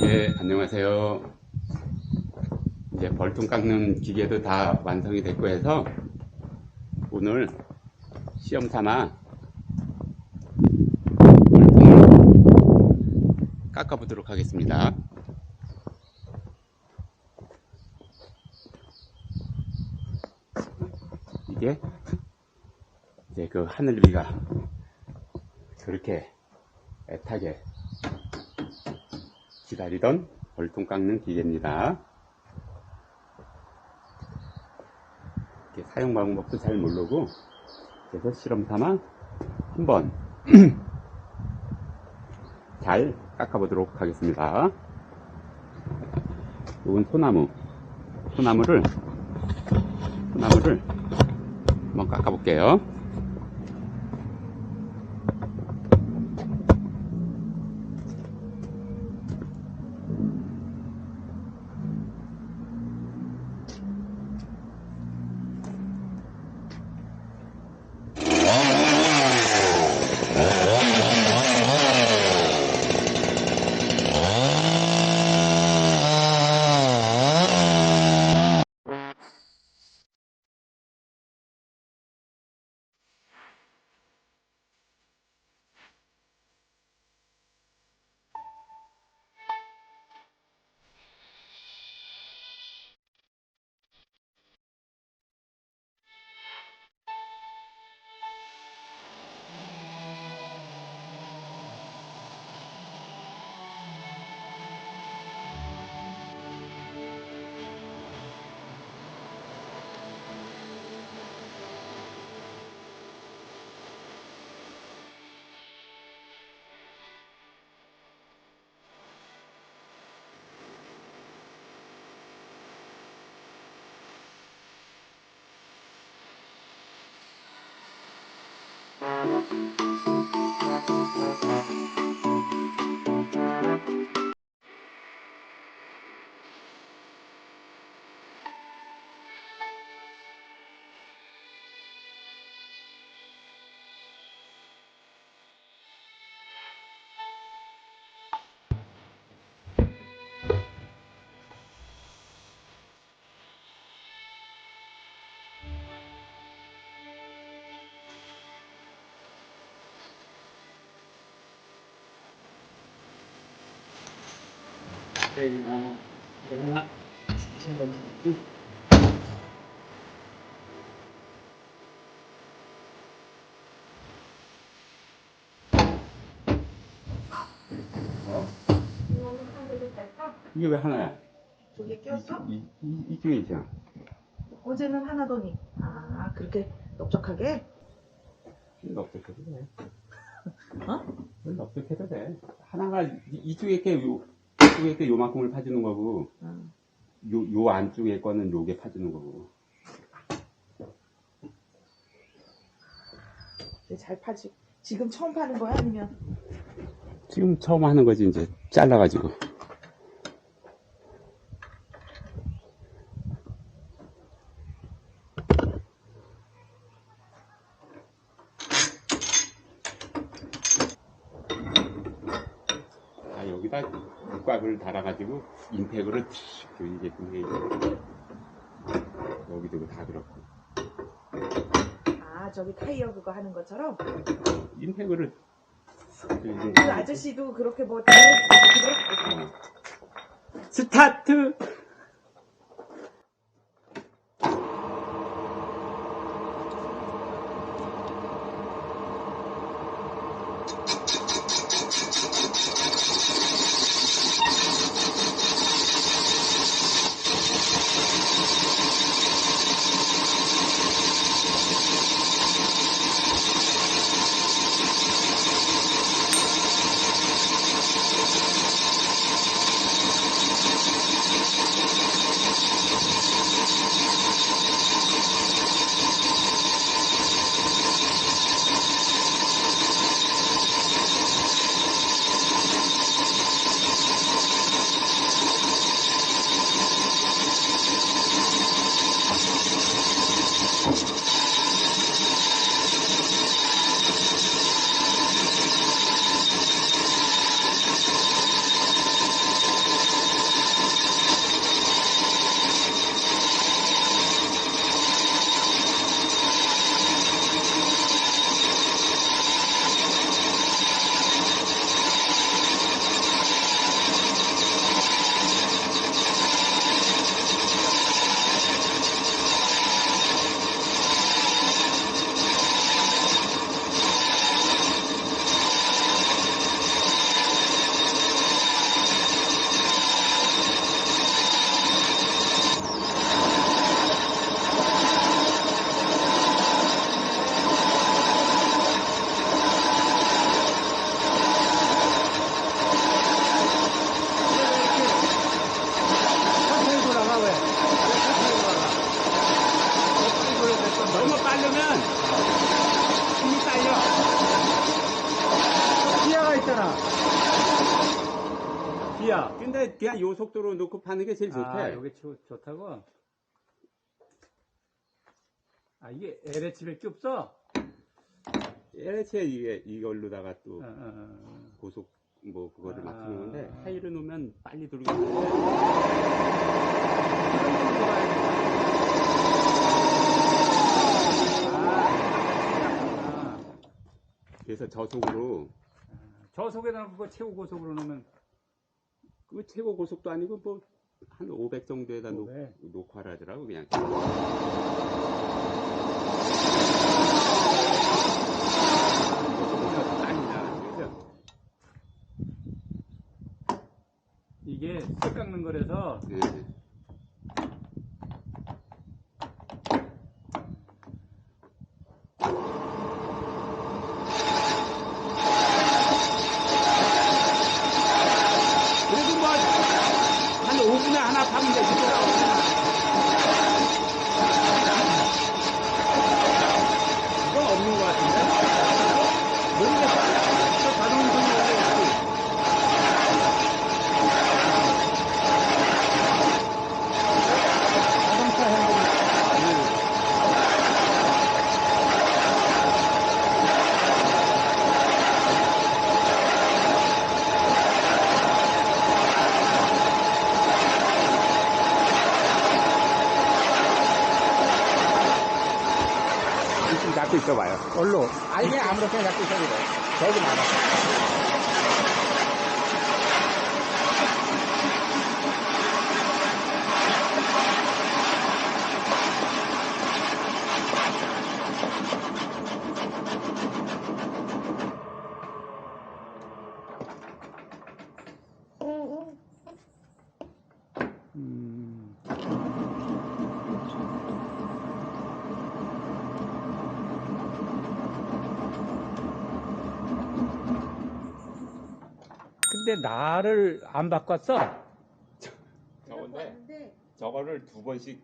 예, 안녕하세요. 이제 벌통 깎는 기계도 다 완성이 됐고 해서 오늘 시험 삼아 벌통을 깎아보도록 하겠습니다. 이게 이제 그 하늘 비가 그렇게 애타게 기다리던 벌통 깎는 기계입니다. 사용 방법도 잘 모르고 그래서 실험 삼아 한번 잘 깎아보도록 하겠습니다. 이건 소나무, 소나무를 소나무를 한번 깎아볼게요. 이게 왜 하나야? 저기 꼈어? 이, 이, 이쪽에 있잖아. 어제는 하나더니 아 그렇게 넓적하게? 넓적해도 돼. 어? 넓적해도 돼. 하나가 이- 이쪽에 게 요, 이쪽에 게 요만큼을 파주는 거고, 응. 요, 요 안쪽에 거는 요게 파주는 거고. 이제 잘 파지 지금 처음 파는 거야 아니면 지금 처음 하는 거지, 이제. 잘라가지고. 아, 여기다 육각을 달아가지고, 임팩으로 틱, 그 이제 그게 이제 여기도 다 그렇고. 아 저기 타이어 그거 하는 것처럼 임팩으를. 그 아저씨도 그렇게 뭐 그래? 스타트! 그냥 요 속도로 놓고 파는 게 제일 좋대. 아, 여기 좋, 좋다고? 아, 이게 LH밖에 없어? LH에 이게 이걸로다가 또 어, 어, 어. 고속 뭐 그거를 아. 맞추는 건데 하이를 놓으면 빨리 돌겠는데 아, 그래서 저속으로 저 속에다 그거 최고 고속으로 넣으면 그 최고 고속도 아니고 뭐 한 500 정도에다 놓, 500. 놓고 하라더라고 그냥 이게 쇠 깎는 거라서 네. 그래도 뭐, 한 5분에 하나 파면 되지. 이건 없는 것 같은데? 모르겠어. 저 자동운전이 원래 있고. 자동차 핸들 지금 잡고 있어봐요. 얼로 아니, 아무렇게나 잡고 있어도 돼. 저기 나가. 근데 나를 안 바꿨어? 저건데, 저거를 두 번씩,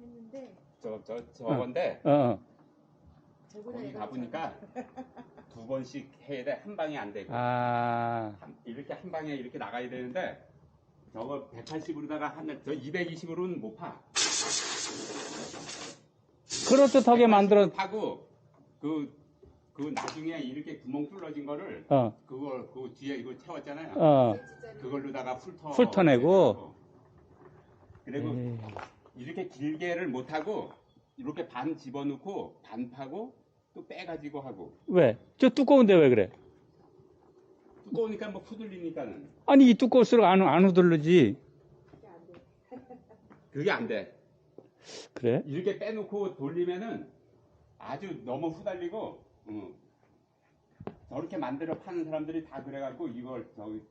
했는데 저, 저, 저건데, 어. 저보다 거기 얘가 가보니까 두 번씩 해야 돼. 한 방에 안 되고. 아, 한- 이렇게 한 방에 이렇게 나가야 되는데, 저거 180으로다가 한, 저 220으로는 못 파. 그렇듯하게 만들어, 파고, 그, 그 나중에 이렇게 구멍 뚫어진 거를, 어, 그걸, 그 뒤에 이거 채웠잖아요. 어. 그걸로다가 훑어. 훑어내고. 그리고 에이, 이렇게 길게를 못 하고, 이렇게 반 집어넣고, 반 파고, 또 빼가지고 하고. 왜? 저 두꺼운데 왜 그래? 두꺼우니까 뭐 후들리니까는. 아니, 이 두꺼울수록 안, 안 후들르지. 그게 안 돼. 그래? 이렇게 빼놓고 돌리면은 아주 너무 후달리고, 응. 저렇게 만들어 파는 사람들이 다 그래갖고 이걸 저기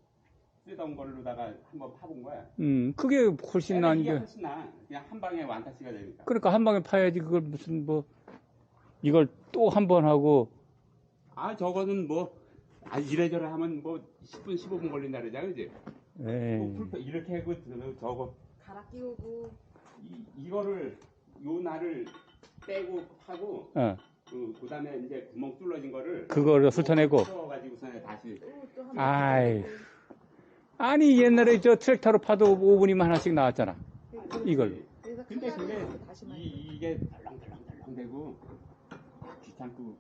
쓰던 걸로다가 한번 파본 거야. 음, 그게 훨씬 나은 이게 게. 훨씬 나. 그냥 한 방에 완타치가 되니까. 그러니까 한 방에 파야지. 그걸 무슨 뭐, 이걸 또 한 번 하고, 아, 저거는 뭐, 아, 이래저래 하면 뭐 10분, 15분 걸린다 그러잖아, 그지? 뭐 풀- 이렇게 하고 저- 저거, 갈아 끼우고 이, 이거를, 요 날을 빼고 하고, 어, 그, 그 다음에 이제 구멍 뚫어진 거를. 그거를 훑어내고. 다시. 아이. 아니, 옛날에 저 트랙터로 파도 5분이면 하나씩 나왔잖아. 이걸로. 그래서 근데 그게, 이. 이게 덜렁덜렁덜렁 되고, 귀찮고,